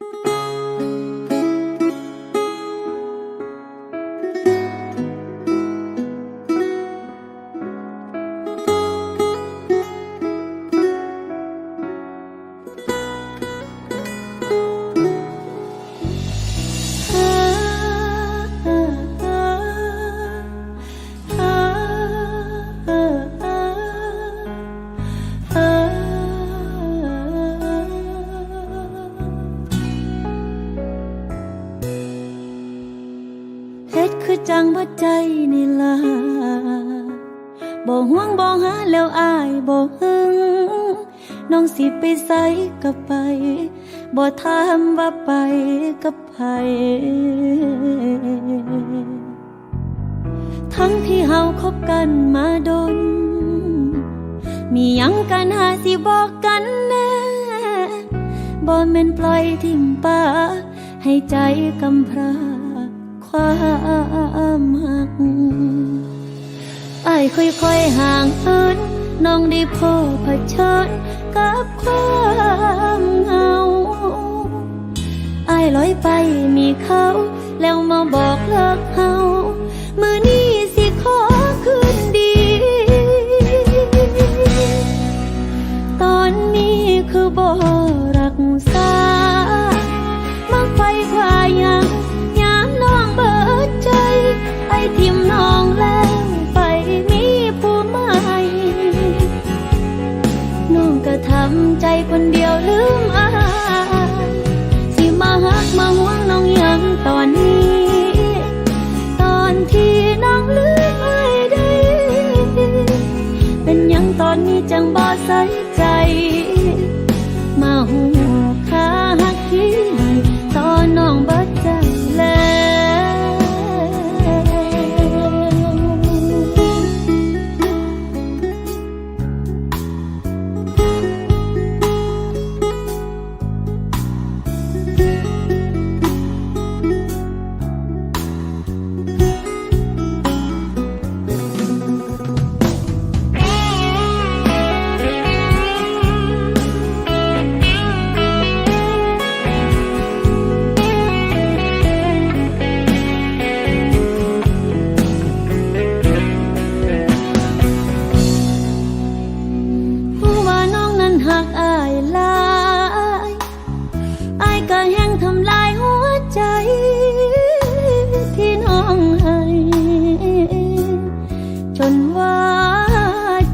เคือจังบ่ใจนี่ล่ะบ่ห่วงบ่หาแล้วอายบ่หึงน้องสิไปไสก็ไปบ่ถามว่าไปกับไผทั้งที่เฮาคบกันมาดน มียังกันหาสิบอกกันแน่บ่แม่นปล่อยทิมป่าให้ใจกำพร้า ความหักอายค่อยๆห่างเหินน้องได้พบเผชิญกับความเหงาไอ้ลอยไปมีเขา แล้วมาบอกเลิกเฮา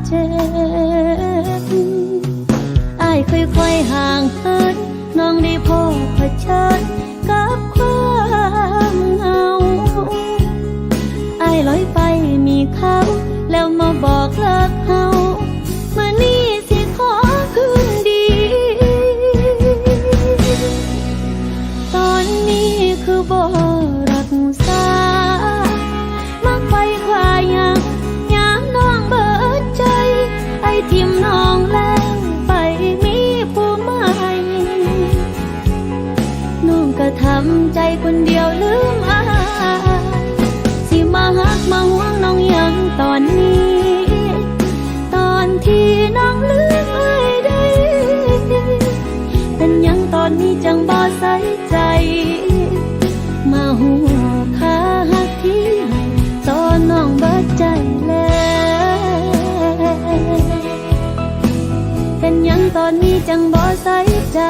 เจ็บอายค่อยๆห่างเหินน้องได้พบเผชิญ นนี้จังบ่ใส่ใจ มาหูค่าหักที่ให้ตอนน้องเบิดใจแล้ว เป็นยังตอนนี้จังบ่ใส่ใจ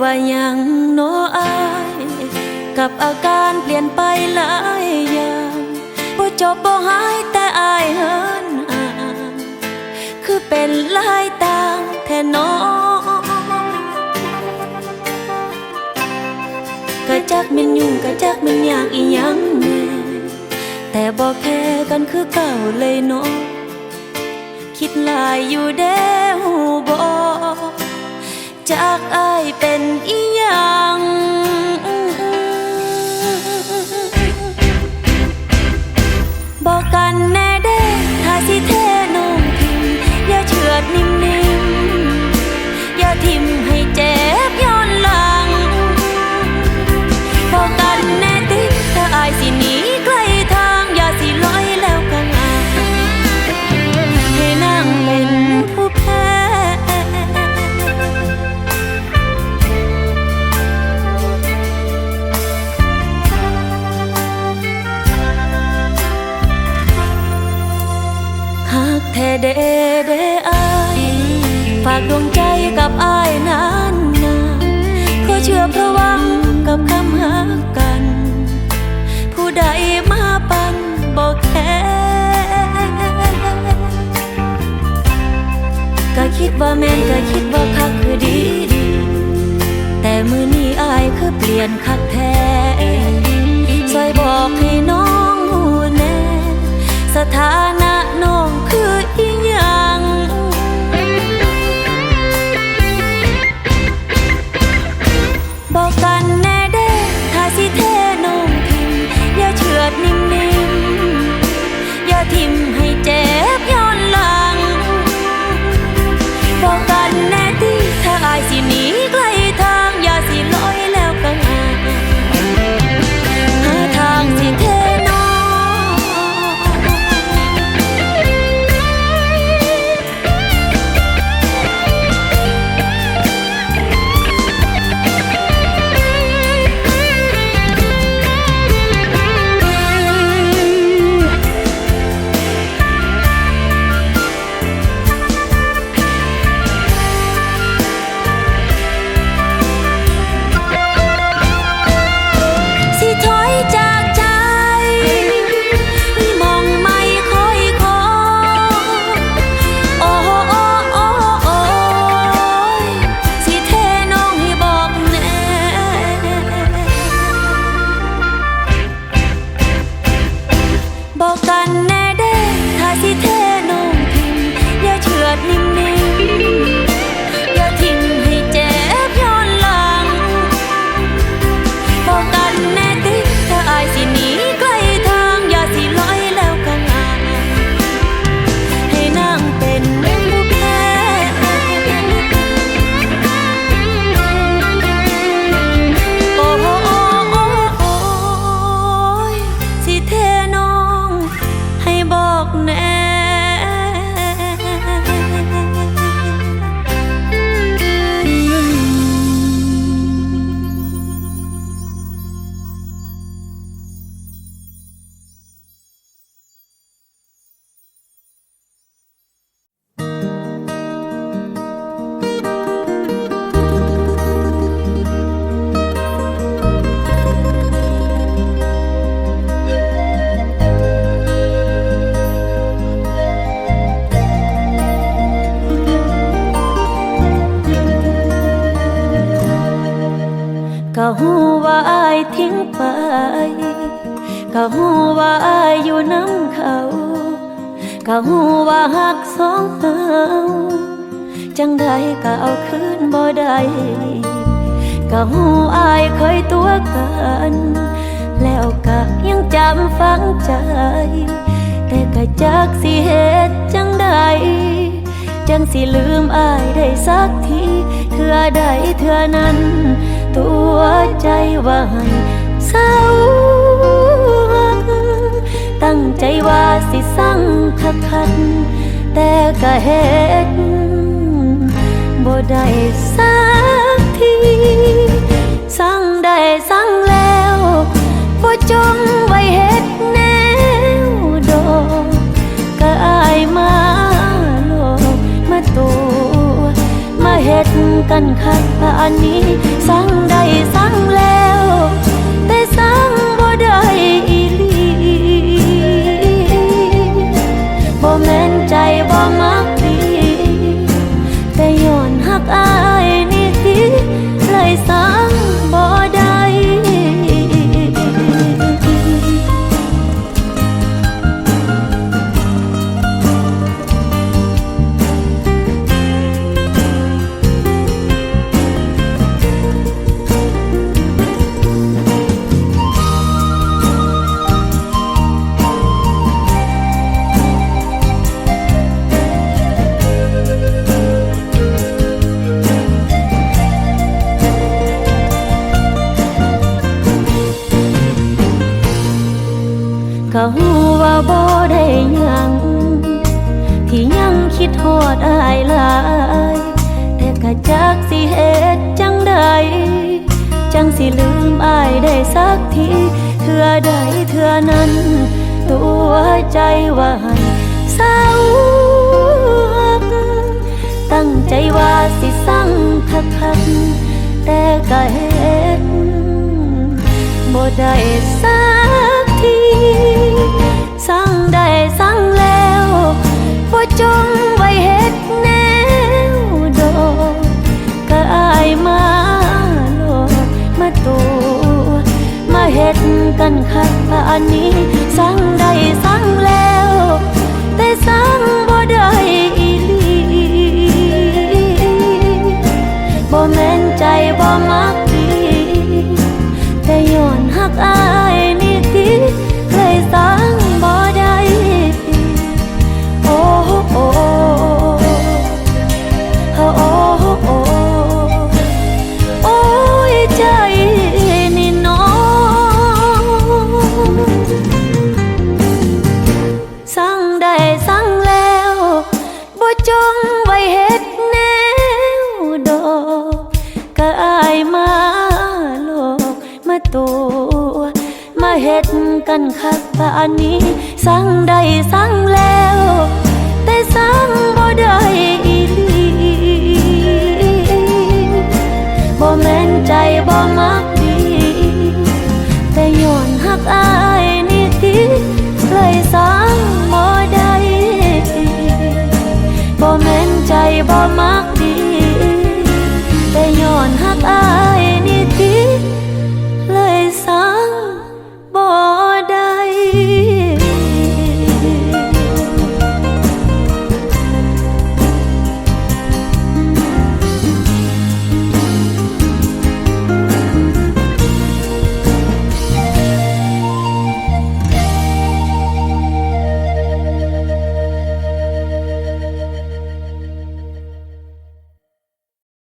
ว่ายังโนอาย กับอาการเปลี่ยนไปหลายอย่างบ่จบบ่หายแต่อายเฮินห่างคือเป็นลายต่างแท่น้องก็จักมันยุ่งก็จักมันยากอีหยังแน่แต่บ่แค่กันคือเก่าเลยเนาะคิดหลายอยู่เด้หูบ่ จากอายเป็นอีหยังากดวงใจกับอายนานนานก็เชื่อเพราะหวังกับคำหากัน ผู้ใดมาปันบอกแค่ก็คิดว่าแม่นก็คิดว่าคักคือดีดี แต่มือนี้อายคือเปลี่ยนค บอกกันแน่ อายทิ้งไป ก็หูว่าอายอยู่น้ำเขา ก็หูว่าหักสองเฮาจังใดก็เอาคืนบ่ได้ก็หูอายเคยตัวกันแล้วก็ยังจำฝังใจ แต่ก็จักสิเหตุจังใด จังสิลืมอายได้สักทีเถื่อใดเถื่อนั้น ใจว่าให้เศร้าหักตั้งใจว่าสิสั่งคักคักๆแต่ก็เฮ็ดบ่ได้สักทีสั่งได้สั่งแล้วบ่จงไว้เฮ็ดแนวดอกก็อายมาโลกมาตัวมาเฮ็ดกันคัน ก็หูว่าบ่ได้ยัง ที่ยังคิดโทษอายหลาย แต่ก็จักสิเหตุจังใด จังสิลืมอายได้สักทีเถื่อใดเถื่อนั้น ตัวใจว่าให้เศร้าหัก ตั้งใจว่าสิสั่งคักๆแต่ก็เห็นบ่ได้สักที สั่งได้สั่งแล้วบ่จงไว้เฮ็ดแนวดอกก็อายมาโลดมาตัวมาเฮ็ดกันคักป่านนี้